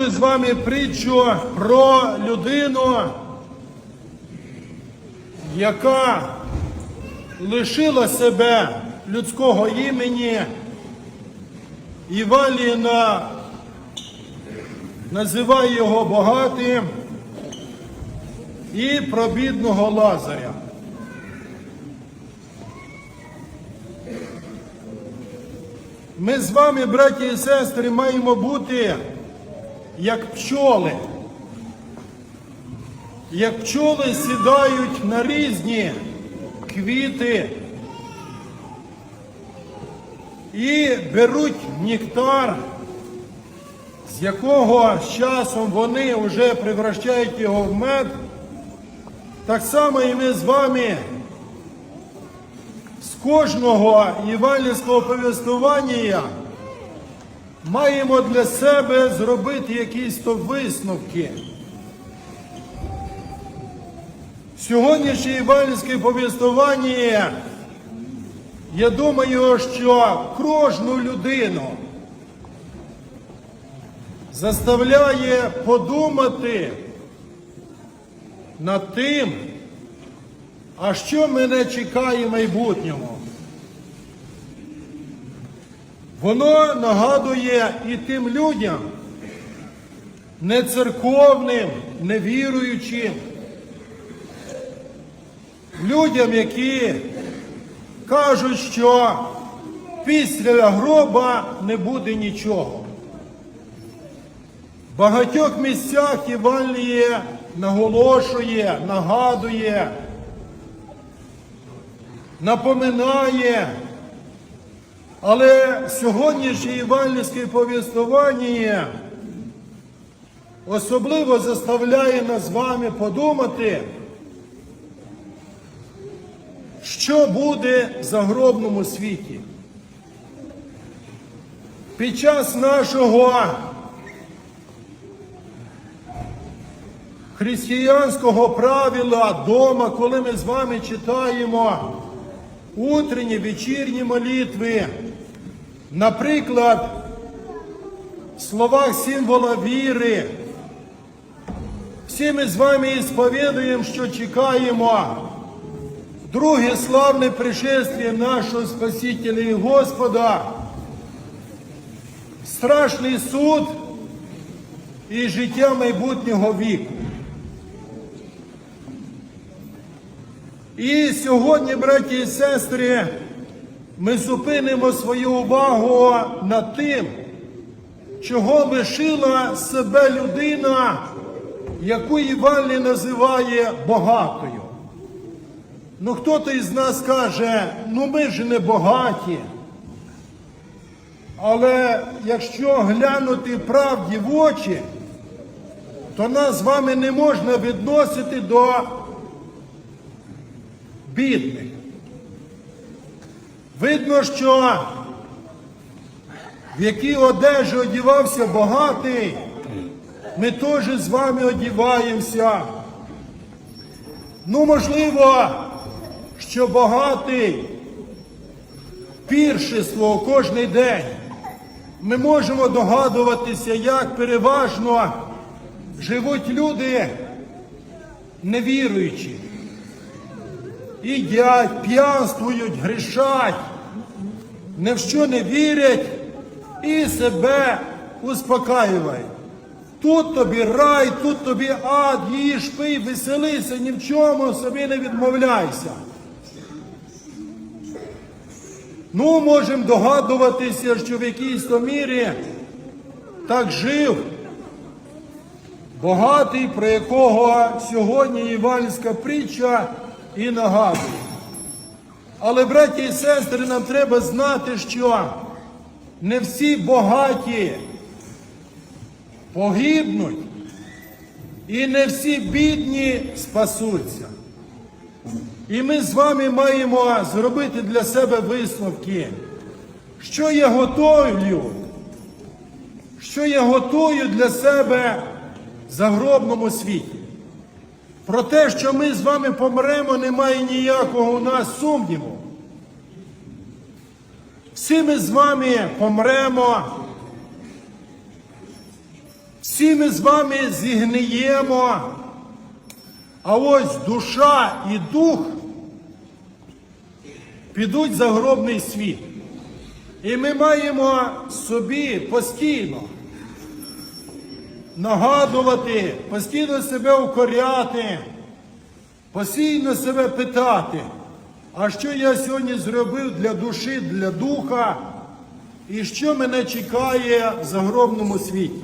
З вами притчу про людину, яка лишила себе людського імені. Іваліна називає його багатим і про бідного Лазаря. Ми з вами, браті і сестри, маємо бути як пчоли. Як пчоли сідають на різні квіти і беруть нектар, з якого з часом вони вже превращають його в мед. Так само і ми з вами з кожного євангельського повістування маємо для себе зробити якісь то висновки. Сьогоднішнє євангельське повістування, я думаю, що кожну людину заставляє подумати над тим, а що мене чекає в майбутньому. Воно нагадує і тим людям, не церковним, не віруючим, людям, які кажуть, що після гроба не буде нічого. В багатьох місцях Євангеліє наголошує, нагадує, напоминає. Але сьогоднішнє євангельське повістування особливо заставляє нас з вами подумати, що буде в загробному світі. Під час нашого християнського правила дома, коли ми з вами читаємо утренні, вечірні молитви, наприклад, в словах символа віри, всі ми з вами ісповідуємо, що чекаємо друге славне пришествие нашого Спасителя і Господа, страшний суд і життя майбутнього віку. І сьогодні, браті і сестри, ми зупинимо свою увагу над тим, чого лишила себе людина, яку Іван називає багатою. Ну хто-то із нас каже, ну ми ж не багаті. Але якщо глянути правді в очі, то нас з вами не можна відносити до бідних. Видно, що в якій одежі одівався багатий, ми теж з вами одіваємося. Ну, можливо, що багатий піршество кожний день. Ми можемо догадуватися, як переважно живуть люди невіруючі. Їдять, п'янствують, грішать, ні в що не вірять і себе успокаюють. Тут тобі рай, тут тобі ад, їж, пий, веселися, ні в чому собі не відмовляйся. Ну, можемо догадуватися, що в якійсь то мірі так жив багатий, про якого сьогодні іванська притча і нагадує. Але, браті і сестри, нам треба знати, що не всі багаті погибнуть, і не всі бідні спасуться. І ми з вами маємо зробити для себе висновки, що я готую, що я готую для себе в загробному світі. Про те, що ми з вами помремо, немає ніякого у нас сумніву. Всі ми з вами помремо. Всі ми з вами зігниємо, а ось душа і дух підуть в загробний світ. І ми маємо собі постійно нагадувати, постійно себе укоряти, постійно себе питати, а що я сьогодні зробив для душі, для духа, і що мене чекає в загробному світі.